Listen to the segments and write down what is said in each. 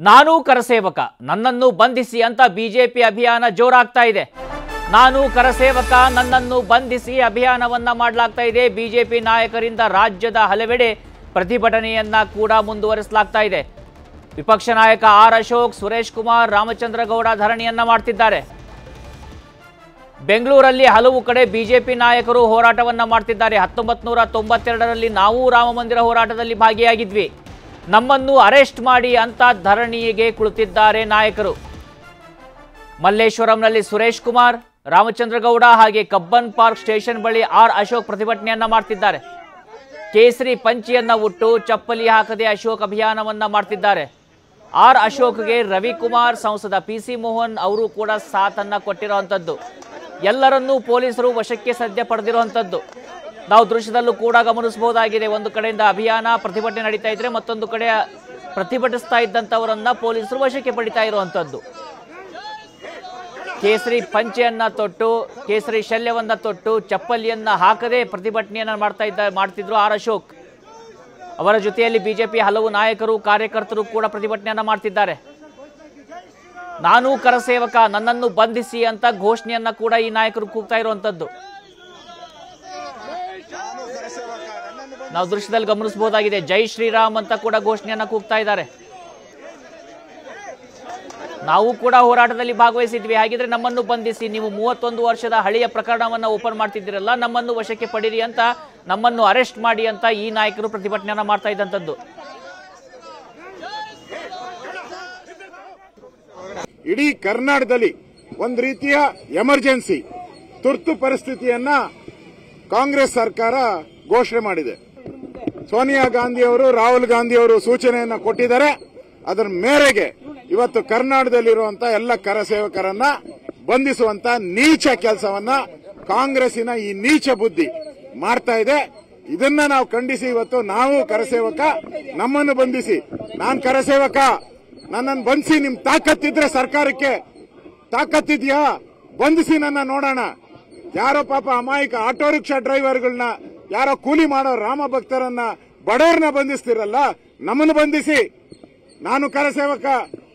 ನಾನೂ ಕರಸೇವಕ, ನನ್ನನ್ನು ಬಂಧಿಸಿ ಅಂತ ಬಿಜೆಪಿ ಅಭಿಯಾನ ಜೋರಾಗ್ತಾ ಇದೆ. ನಾನು ಕರಸೇವಕ, ನನ್ನನ್ನು ಬಂಧಿಸಿ ಅಭಿಯಾನವನ್ನ ಮಾಡಲಾಗ್ತಾ ಇದೆ. ಬಿಜೆಪಿ ನಾಯಕರಿಂದ ರಾಜ್ಯದ ಹಲವೆಡೆ ಪ್ರತಿಭಟನೆಯನ್ನ ಕೂಡ ಮುಂದುವರಿಸಲಾಗ್ತಾ ಇದೆ. ವಿಪಕ್ಷ ನಾಯಕ ಆರ್ ಅಶೋಕ್, ಸುರೇಶ್ ಕುಮಾರ್, ರಾಮಚಂದ್ರ ಗೌಡ ಧರಣಿಯನ್ನ ಮಾಡ್ತಿದ್ದಾರೆ. ಬೆಂಗಳೂರಲ್ಲಿ ಹಲವು ಕಡೆ ಬಿಜೆಪಿ ನಾಯಕರು ಹೋರಾಟವನ್ನ ಮಾಡ್ತಿದ್ದಾರೆ. ಹತ್ತೊಂಬತ್ತು ನೂರ ತೊಂಬತ್ತೆರಡರಲ್ಲಿ ನಾವು ರಾಮ ಮಂದಿರ ಹೋರಾಟದಲ್ಲಿ ಭಾಗಿಯಾಗಿದ್ವಿ. ನಮ್ಮನ್ನು ಅರೆಸ್ಟ್ ಮಾಡಿ ಅಂತ ಧರಣಿಗೆ ಕುಳಿತಿದ್ದಾರೆ ನಾಯಕರು. ಮಲ್ಲೇಶ್ವರಂನಲ್ಲಿ ಸುರೇಶ್ ಕುಮಾರ್, ರಾಮಚಂದ್ರಗೌಡ ಹಾಗೆ ಕಬ್ಬನ್ ಪಾರ್ಕ್ ಸ್ಟೇಷನ್ ಬಳಿ ಆರ್ ಅಶೋಕ್ ಪ್ರತಿಭಟನೆಯನ್ನ ಮಾಡ್ತಿದ್ದಾರೆ. ಕೇಸರಿ ಪಂಚಿಯನ್ನ ಉಟ್ಟು ಚಪ್ಪಲಿ ಹಾಕದೆ ಅಶೋಕ್ ಅಭಿಯಾನವನ್ನ ಮಾಡ್ತಿದ್ದಾರೆ. ಆರ್ ಅಶೋಕ್ಗೆ ರವಿಕುಮಾರ್, ಸಂಸದ ಪಿ ಸಿ ಮೋಹನ್ ಅವರು ಕೂಡ ಸಾಥನ್ನ ಕೊಟ್ಟಿರುವಂಥದ್ದು ಎಲ್ಲರನ್ನೂ ಪೊಲೀಸರು ವಶಕ್ಕೆ ಸದ್ಯ ಪಡೆದಿರುವಂಥದ್ದು ನಾವು ದೃಶ್ಯದಲ್ಲೂ ಕೂಡ ಗಮನಿಸಬಹುದಾಗಿದೆ. ಒಂದು ಕಡೆಯಿಂದ ಅಭಿಯಾನ ಪ್ರತಿಭಟನೆ ನಡೀತಾ ಇದ್ರೆ ಮತ್ತೊಂದು ಕಡೆ ಪ್ರತಿಭಟಿಸ್ತಾ ಇದ್ದಂಥವರನ್ನ ಪೊಲೀಸರು ವಶಕ್ಕೆ ಪಡಿತಾ ಇರುವಂಥದ್ದು. ಕೇಸರಿ ಪಂಚೆಯನ್ನ ತೊಟ್ಟು, ಕೇಸರಿ ಶಲ್ಯವನ್ನ ತೊಟ್ಟು, ಚಪ್ಪಲಿಯನ್ನ ಹಾಕದೆ ಪ್ರತಿಭಟನೆಯನ್ನ ಮಾಡ್ತಾ ಇದ್ದ, ಮಾಡ್ತಿದ್ರು ಆರ್ ಅಶೋಕ್. ಅವರ ಜೊತೆಯಲ್ಲಿ ಬಿಜೆಪಿ ಹಲವು ನಾಯಕರು, ಕಾರ್ಯಕರ್ತರು ಕೂಡ ಪ್ರತಿಭಟನೆಯನ್ನ ಮಾಡ್ತಿದ್ದಾರೆ. ನಾನು ಕರಸೇವಕ, ನನ್ನನ್ನು ಬಂಧಿಸಿ ಅಂತ ಘೋಷಣೆಯನ್ನ ಕೂಡ ಈ ನಾಯಕರು ಕೂಗ್ತಾ ಇರುವಂತದ್ದು ನಾವು ದೃಶ್ಯದಲ್ಲಿ ಗಮನಿಸಬಹುದಾಗಿದೆ, ಜೈ ಶ್ರೀರಾಮ್ ಅಂತ ಕೂಡ ಘೋಷಣೆಯನ್ನು ಕೂಗ್ತಾ ಇದ್ದಾರೆ. ನಾವು ಕೂಡ ಹೋರಾಟದಲ್ಲಿ ಭಾಗವಹಿಸಿದ್ವಿ. ಹಾಗಿದ್ರೆ ನಮ್ಮನ್ನು ಬಂಧಿಸಿ, ನೀವು ಮೂವತ್ತೊಂದು ವರ್ಷದ ಹಳೆಯ ಪ್ರಕರಣವನ್ನ ಓಪನ್ ಮಾಡ್ತಿದ್ದೀರಲ್ಲ, ನಮ್ಮನ್ನು ವಶಕ್ಕೆ ಪಡೀರಿ ಅಂತ, ನಮ್ಮನ್ನು ಅರೆಸ್ಟ್ ಮಾಡಿ ಅಂತ ಈ ನಾಯಕರು ಪ್ರತಿಭಟನೆಯನ್ನು ಮಾಡ್ತಾ ಇದ್ದಂಥದ್ದು. ಇಡೀ ಕರ್ನಾಟಕದಲ್ಲಿ ಒಂದು ರೀತಿಯ ಎಮರ್ಜೆನ್ಸಿ ತುರ್ತು ಪರಿಸ್ಥಿತಿಯನ್ನ ಕಾಂಗ್ರೆಸ್ ಸರ್ಕಾರ ಘೋಷಣೆ ಮಾಡಿದೆ. ಸೋನಿಯಾ ಗಾಂಧಿ ಅವರು, ರಾಹುಲ್ ಗಾಂಧಿ ಅವರು ಸೂಚನೆಯನ್ನ ಕೊಟ್ಟಿದ್ದಾರೆ. ಅದರ ಮೇರೆಗೆ ಇವತ್ತು ಕರ್ನಾಟಕದಲ್ಲಿರುವಂತಹ ಎಲ್ಲ ಕರಸೇವಕರನ್ನ ಬಂಧಿಸುವಂತ ನೀಚ ಕೆಲಸವನ್ನ ಕಾಂಗ್ರೆಸ್ಸಿನ ಈ ನೀಚ ಬುದ್ಧಿ ಮಾಡ್ತಾ ಇದೆ. ಇದನ್ನ ನಾವು ಖಂಡಿಸಿ ಇವತ್ತು ನಾವು ಕರಸೇವಕ ನಮ್ಮನ್ನು ಬಂಧಿಸಿ. ನಾನು ಕರಸೇವಕ ನನ್ನನ್ನು ಬಂಧಿಸಿ, ನಿಮ್ ತಾಕತ್ತಿದ್ರೆ ಸರ್ಕಾರಕ್ಕೆ ತಾಕತ್ತಿದ್ಯಾ ಬಂಧಿಸಿ ನನ್ನ ನೋಡೋಣ. ಯಾರೋ ಪಾಪ ಅಮಾಯಕ ಆಟೋ ರಿಕ್ಷಾ ಡ್ರೈವರ್ಗಳನ್ನ ಯಾರೋ ಕೂಲಿ ಮಾಡೋ ರಾಮ ಭಕ್ತರನ್ನ ಬಡವರನ್ನ ಬಂಧಿಸ್ತಿರಲ್ಲ, ನಮ್ಮನ್ನು ಬಂಧಿಸಿ. ನಾನು ಕರಸೇವಕ,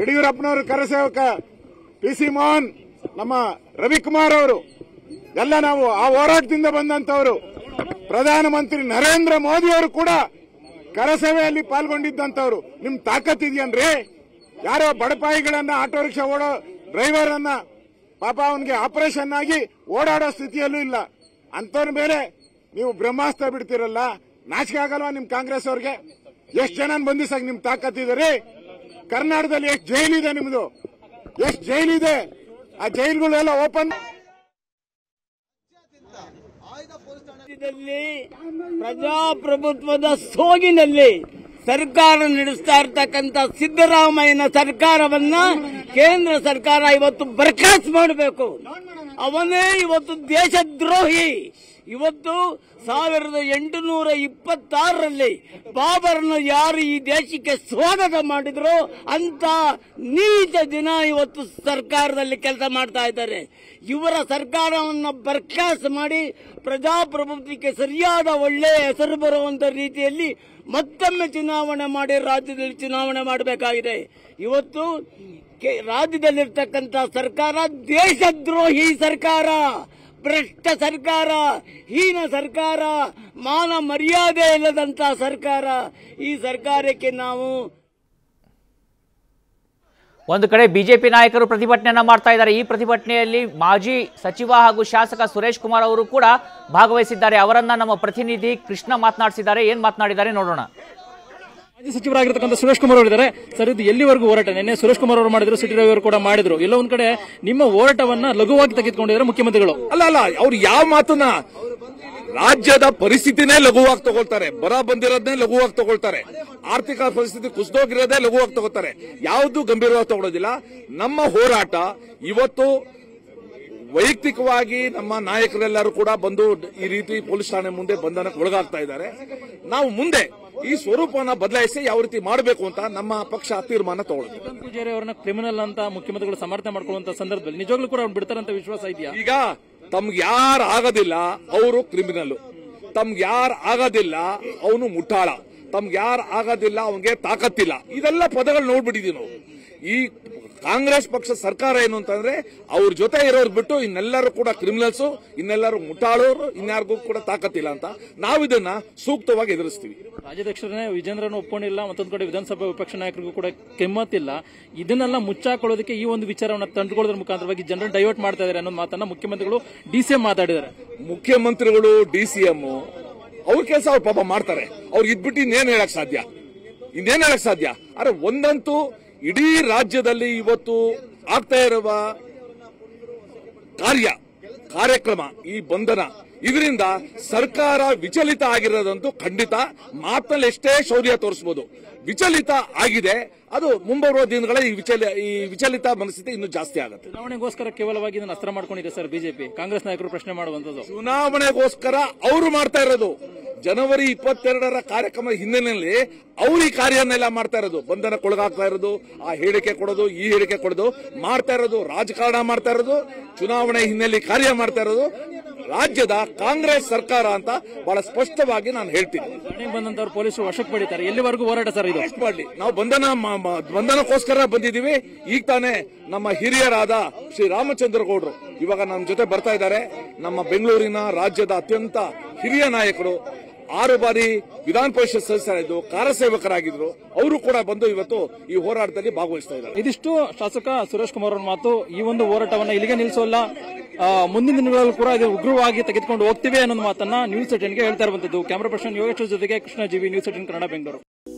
ಯಡಿಯೂರಪ್ಪನವರು ಕರಸೇವಕ ಪಿ ಸಿ ಮೋಹನ್, ನಮ್ಮ ರವಿಕುಮಾರ್ ಅವರು, ಎಲ್ಲ ನಾವು ಆ ಹೋರಾಟದಿಂದ ಬಂದಂತವರು ಪ್ರಧಾನಮಂತ್ರಿ ನರೇಂದ್ರ ಮೋದಿ ಅವರು ಕೂಡ ಕರಸೇವೆಯಲ್ಲಿ ಪಾಲ್ಗೊಂಡಿದ್ದಂತವ್ರು ನಿಮ್ ತಾಕತ್ತಿದ್ಯನ್ರಿ ಯಾರೋ ಬಡಪಾಯಿಗಳನ್ನ ಆಟೋ ರಿಕ್ಷಾ ಓಡೋ ಡ್ರೈವರ್ ಅನ್ನ ಪಾಪ ಅವನಿಗೆ ಆಪರೇಷನ್ ಆಗಿ ಓಡಾಡೋ ಸ್ಥಿತಿಯಲ್ಲೂ ಇಲ್ಲ. ಅಂತವ್ರ ಮೇಲೆ ನೀವು ಬ್ರಹ್ಮಾಸ್ತ್ರ ಬಿಡ್ತಿರಲ್ಲ, ನಾಚಿಕೆ ಆಗಲ್ವಾ ನಿಮ್ ಕಾಂಗ್ರೆಸ್ ಅವ್ರಿಗೆ? ಎಷ್ಟ್ ಜನ ಬಂಧಿಸಕ್ ನಿಮ್ ತಾಕತ್ತಿದೆ ಕರ್ನಾಟಕದಲ್ಲಿ ಎಷ್ಟು ಜೈಲಿದೆ ನಿಮ್ದು? ಎಷ್ಟು ಜೈಲಿದೆ ಆ ಜೈಲ್ಗಳೆಲ್ಲ ಓಪನ್ ಪ್ರಜಾಪ್ರಭುತ್ವದ ಸೋಗಿನಲ್ಲಿ ಸರ್ಕಾರ ನಡೆಸ್ತಾ ಇರ್ತಕ್ಕಂಥ ಸಿದ್ದರಾಮಯ್ಯನ ಸರ್ಕಾರವನ್ನ ಕೇಂದ್ರ ಸರ್ಕಾರ ಇವತ್ತು ಬರ್ಖಾಸ್ತ್ ಮಾಡಬೇಕು. ಅವನೇ ಇವತ್ತು ದೇಶದ್ರೋಹಿ. ಇವತ್ತು ಸಾವಿರದ ಎಂಟುನೂರ ಇಪ್ಪತ್ತಾರರಲ್ಲಿ ಬಾಬರ್ನ ಯಾರು ಈ ದೇಶಕ್ಕೆ ಸ್ವಾಗತ ಮಾಡಿದ್ರು ಅಂತ ನೀಚ ದಿನ ಇವತ್ತು ಸರ್ಕಾರದಲ್ಲಿ ಕೆಲಸ ಮಾಡ್ತಾ ಇದ್ದಾರೆ. ಇವರ ಸರ್ಕಾರವನ್ನು ಬರ್ಖಾಸ್ತು ಮಾಡಿ ಪ್ರಜಾಪ್ರಭುತ್ವಕ್ಕೆ ಸರಿಯಾದ ಒಳ್ಳೆಯ ಹೆಸರು ಬರುವಂತ ರೀತಿಯಲ್ಲಿ ಮತ್ತೊಮ್ಮೆ ಚುನಾವಣೆ ಮಾಡಿ ರಾಜ್ಯದಲ್ಲಿ ಚುನಾವಣೆ ಮಾಡಬೇಕಾಗಿದೆ. ಇವತ್ತು ರಾಜ್ಯದಲ್ಲಿರ್ತಕ್ಕಂಥ ಸರ್ಕಾರ ದೇಶದ್ರೋಹಿ ಸರ್ಕಾರ. ಭ್ರಷ್ಟ ಸರ್ಕಾರ, ಹೀನ ಸರ್ಕಾರ, ಮಾನ ಮರ್ಯಾದೆ ಇಲ್ಲದಂತ ಸರ್ಕಾರ. ಈ ಸರ್ಕಾರಕ್ಕೆ ನಾವು ಒಂದು ಕಡೆ ಬಿಜೆಪಿ ನಾಯಕರು ಪ್ರತಿಭಟನೆಯನ್ನ ಮಾಡ್ತಾ ಇದ್ದಾರೆ. ಈ ಪ್ರತಿಭಟನೆಯಲ್ಲಿ ಮಾಜಿ ಸಚಿವ ಹಾಗೂ ಶಾಸಕ ಸುರೇಶ್ ಕುಮಾರ್ ಅವರು ಕೂಡ ಭಾಗವಹಿಸಿದ್ದಾರೆ. ಅವರನ್ನ ನಮ್ಮ ಪ್ರತಿನಿಧಿ ಕೃಷ್ಣ ಮಾತನಾಡಿಸಿದ್ದಾರೆ. ಏನ್ ಮಾತನಾಡಿದ್ದಾರೆ ನೋಡೋಣ. ಸಚಿವರಾಗಿರ್ತಕ್ಕಂಥ ಸುರೇಶ್ ಕುಮಾರ್ ಅವರಿದ್ದಾರೆ ಸರ್, ಇದು ಎಲ್ಲಿವರೆಗೂ ಹೋರಾಟ? ನಿನ್ನೆ ಸುರೇಶ್ ಕುಮಾರ್ ಅವರು ಮಾಡಿದ್ರು, ಸಿಟಿ ರವಿ ಅವರು ಕೂಡ ಮಾಡಿದ್ರು. ಎಲ್ಲ ಒಂದ್ ಕಡೆ ನಿಮ್ಮ ಹೋರಾಟವನ್ನ ಲಘುವಾಗಿ ತೆಗೆದುಕೊಂಡಿದ್ದಾರೆ ಮುಖ್ಯಮಂತ್ರಿಗಳು. ಅಲ್ಲ ಅಲ್ಲ, ಅವ್ರು ಯಾವ ಮಾತನ್ನ? ರಾಜ್ಯದ ಪರಿಸ್ಥಿತಿನೇ ಲಘುವಾಗಿ ತಗೊಳ್ತಾರೆ. ಬರ ಬಂದಿರೋದನ್ನೇ ಲಘುವಾಗಿ ತಗೊಳ್ತಾರೆ. ಆರ್ಥಿಕ ಪರಿಸ್ಥಿತಿ ಕುಸಿದೋಗಿರೋದೇ ಲಘುವಾಗಿ ತಗೋತಾರೆ ಯಾವುದು ಗಂಭೀರವಾಗಿ ತಗೊಳ್ಳೋದಿಲ್ಲ ನಮ್ಮ ಹೋರಾಟ ಇವತ್ತು ವೈಯಕ್ತಿಕವಾಗಿ ನಮ್ಮ ನಾಯಕರೆಲ್ಲರೂ ಕೂಡ ಬಂದು ಈ ರೀತಿ ಪೊಲೀಸ್ ಠಾಣೆ ಮುಂದೆ ಬಂಧನಕ್ಕೆ ಒಳಗಾಗ್ತಾ ಇದ್ದಾರೆ. ನಾವು ಮುಂದೆ ಈ ಸ್ವರೂಪವನ್ನ ಬದಲಾಯಿಸಿ ಯಾವ ರೀತಿ ಮಾಡಬೇಕು ಅಂತ ನಮ್ಮ ಪಕ್ಷ ತೀರ್ಮಾನ ತಗೊಳ್ಳುತ್ತೆ. ಪೂಜಾರಿ ಅವರನ್ನ ಕ್ರಿಮಿನಲ್ ಅಂತ ಮುಖ್ಯಮಂತ್ರಿಗಳು ಸಮರ್ಥನೆ ಮಾಡ್ಕೊಳ್ಳುವಂತ ಸಂದರ್ಭದಲ್ಲಿ ನಿಜವಾಗ್ಲೂ ಕೂಡ ಅವ್ರು ಬಿಡ್ತಾರಂತ ವಿಶ್ವಾಸ ಇದೆಯಾ? ಈಗ ತಮ್ಗೆ ಯಾರು ಆಗೋದಿಲ್ಲ ಅವರು ಕ್ರಿಮಿನಲ್ ತಮ್ಗೆ ಯಾರು ಆಗೋದಿಲ್ಲ ಅವನು ಮುಟ್ಟಾಳ ತಮ್ಗೆ ಯಾರು ಆಗೋದಿಲ್ಲ ಅವನಿಗೆ ತಾಕತ್ತಿಲ್ಲ. ಇದೆಲ್ಲ ಪದಗಳು ನೋಡ್ಬಿಟ್ಟಿದೀವಿ ನಾವು. ಈ ಕಾಂಗ್ರೆಸ್ ಪಕ್ಷ ಸರ್ಕಾರ ಏನು ಅಂತಂದ್ರೆ ಅವ್ರ ಜೊತೆ ಇರೋರು ಬಿಟ್ಟು ಇನ್ನೆಲ್ಲರೂ ಕೂಡ ಕ್ರಿಮಿನಲ್ಸ್ ಇನ್ನೆಲ್ಲರೂ ಮುಟ್ಟಾಳೋರು ಇನ್ಯಾರಿಗೂ ಕೂಡ ತಾಕತ್ತಿಲ್ಲ ಅಂತ ನಾವು ಇದನ್ನ ಸೂಕ್ತವಾಗಿ ಎದುರಿಸ್ತೀವಿ. ರಾಜ್ಯಾಧ್ಯಕ್ಷರನ್ನೇ ವಿಜೇಂದ್ರನ ಒಪ್ಕೊಂಡಿಲ್ಲ ಮತ್ತೊಂದು ಕಡೆ ವಿಧಾನಸಭೆ ವಿಪಕ್ಷ ನಾಯಕರಿಗೂ ಕೂಡ ಕೆಮ್ಮತ್ತಿಲ್ಲ. ಇದನ್ನೆಲ್ಲ ಮುಚ್ಚಾಕೊಳ್ಳೋದಕ್ಕೆ ಈ ಒಂದು ವಿಚಾರವನ್ನ ತಂದುಕೊಳ್ಳೋದ್ರ ಮುಖಾಂತರವಾಗಿ ಜನರನ್ನು ಡೈವರ್ಟ್ ಮಾಡ್ತಾ ಇದ್ದಾರೆ ಅನ್ನೋ ಮಾತನ್ನ ಮುಖ್ಯಮಂತ್ರಿಗಳು ಡಿಸಿಎಂ ಮಾತಾಡಿದ್ದಾರೆ. ಮುಖ್ಯಮಂತ್ರಿಗಳು ಡಿ ಸಿ ಎಂ ಅವ್ರ ಕೆಲಸ ಅವ್ರ ಪಾಪ ಮಾಡ್ತಾರೆ. ಅವ್ರಿಗೆ ಇದ್ಬಿಟ್ಟು ಇನ್ನೇನ್ ಹೇಳಕ್ ಸಾಧ್ಯ? ಇನ್ನೇನ್ ಹೇಳಕ್ ಸಾಧ್ಯ? ಆದ್ರೆ ಒಂದಂತೂ ಇಡೀ ರಾಜ್ಯದಲ್ಲಿ ಇವತ್ತು ಆಗ್ತಾ ಇರುವ ಕಾರ್ಯ ಕಾರ್ಯಕ್ರಮ ಈ ಬಂಧನ ಇದರಿಂದ ಸರ್ಕಾರ ವಿಚಲಿತ ಆಗಿರೋದಂತೂ ಖಂಡಿತ ಮಾತಲ್ಲಿ ಎಷ್ಟೇ ಶೌರ್ಯ ತೋರಿಸಬಹುದು ವಿಚಲಿತ ಆಗಿದೆ ಅದು ಮುಂಬರುವ ದಿನಗಳ ಈ ವಿಚಲ ಈ ವಿಚಲಿತ ಮನಸ್ಥಿತಿ ಇನ್ನೂ ಜಾಸ್ತಿ ಆಗುತ್ತೆ. ಚುನಾವಣೆಗೋಸ್ಕರ ಕೇವಲವಾಗಿ ಇದನ್ನು ಅಸ್ತ್ರ ಮಾಡ್ಕೊಂಡಿದೆ ಸರ್ ಬಿಜೆಪಿ. ಕಾಂಗ್ರೆಸ್ ನಾಯಕರು ಪ್ರಶ್ನೆ ಮಾಡುವಂತದ್ದು ಚುನಾವಣೆಗೋಸ್ಕರ ಅವರು ಮಾಡ್ತಾ ಇರೋದು. ಜನವರಿ ಇಪ್ಪತ್ತೆರಡರ ಕಾರ್ಯಕ್ರಮ ಹಿನ್ನೆಲೆಯಲ್ಲಿ ಅವರು ಈ ಕಾರ್ಯನೆಲ್ಲ ಮಾಡ್ತಾ ಇರೋದು. ಬಂಧನಕ್ಕೊಳಗಾಗ್ತಾ ಇರೋದು ಆ ಹೇಳಿಕೆ ಕೊಡೋದು ಈ ಹೇಳಿಕೆ ಕೊಡೋದು ಮಾಡ್ತಾ ಇರೋದು ರಾಜಕಾರಣ ಮಾಡ್ತಾ ಇರೋದು ಚುನಾವಣೆ ಹಿನ್ನೆಲೆ ಕಾರ್ಯ ಮಾಡ್ತಾ ಇರೋದು ರಾಜ್ಯದ ಕಾಂಗ್ರೆಸ್ ಸರ್ಕಾರ ಅಂತ ಬಹಳ ಸ್ಪಷ್ಟವಾಗಿ ನಾನು ಹೇಳ್ತೀನಿ. ಬಂದಂತವ್ರು ಪೊಲೀಸರು ವಶಕ್ಕೆ ಪಡಿತಾರೆ. ಎಲ್ಲಿವರೆಗೂ ಹೋರಾಟ ಸರ್ ಇದು? ಮಾಡಲಿ ನಾವು ಬಂಧನ ಬಂಧನಕ್ಕೋಸ್ಕರ ಬಂದಿದ್ದೀವಿ. ಈಗ ತಾನೇ ನಮ್ಮ ಹಿರಿಯರಾದ ಶ್ರೀ ರಾಮಚಂದ್ರ ಗೌಡರು ಇವಾಗ ನಮ್ಮ ಜೊತೆ ಬರ್ತಾ ಇದ್ದಾರೆ. ನಮ್ಮ ಬೆಂಗಳೂರಿನ ರಾಜ್ಯದ ಅತ್ಯಂತ ಹಿರಿಯ ನಾಯಕರು. ಆರು ಬಾರಿ ವಿಧಾನ ಪರಿಷತ್ ಸದಸ್ಯರಾಗಿದ್ದು ಕಾರ್ಯಸೇವಕರಾಗಿದ್ರು. ಅವರು ಕೂಡ ಬಂದು ಇವತ್ತು ಈ ಹೋರಾಟದಲ್ಲಿ ಭಾಗವಹಿಸ್ತಾ ಇದ್ದಾರೆ. ಇದಿಷ್ಟು ಶಾಸಕ ಸುರೇಶ್ ಕುಮಾರ್ ಅವರ ಮಾತು. ಈ ಒಂದು ಹೋರಾಟವನ್ನ ಇಲ್ಲಿಗೆ ನಿಲ್ಲಿಸೋಲ್ಲ. ಮುಂದಿನ ದಿನಗಳಲ್ಲೂ ಕೂಡ ಇದು ಉಗ್ರವಾಗಿ ತೆಗೆದುಕೊಂಡು ಹೋಗ್ತೀವಿ ಅನ್ನೋ ಮಾತನ್ನ ನ್ಯೂಸ್ ಏಟೀನ್ಗೆ ಹೇಳ್ತಾ ಇರುವಂತದ್ದು ಕ್ಯಾಮರಾ ಪರ್ಸನ್ ಯೋಗೇಶ್ವರ್ ಜೊತೆಗೆ ಕೃಷ್ಣ ಜೀವಿ ನ್ಯೂಸ್ ಏಟೀನ್ ಕನ್ನಡ ಬೆಂಗಳೂರು.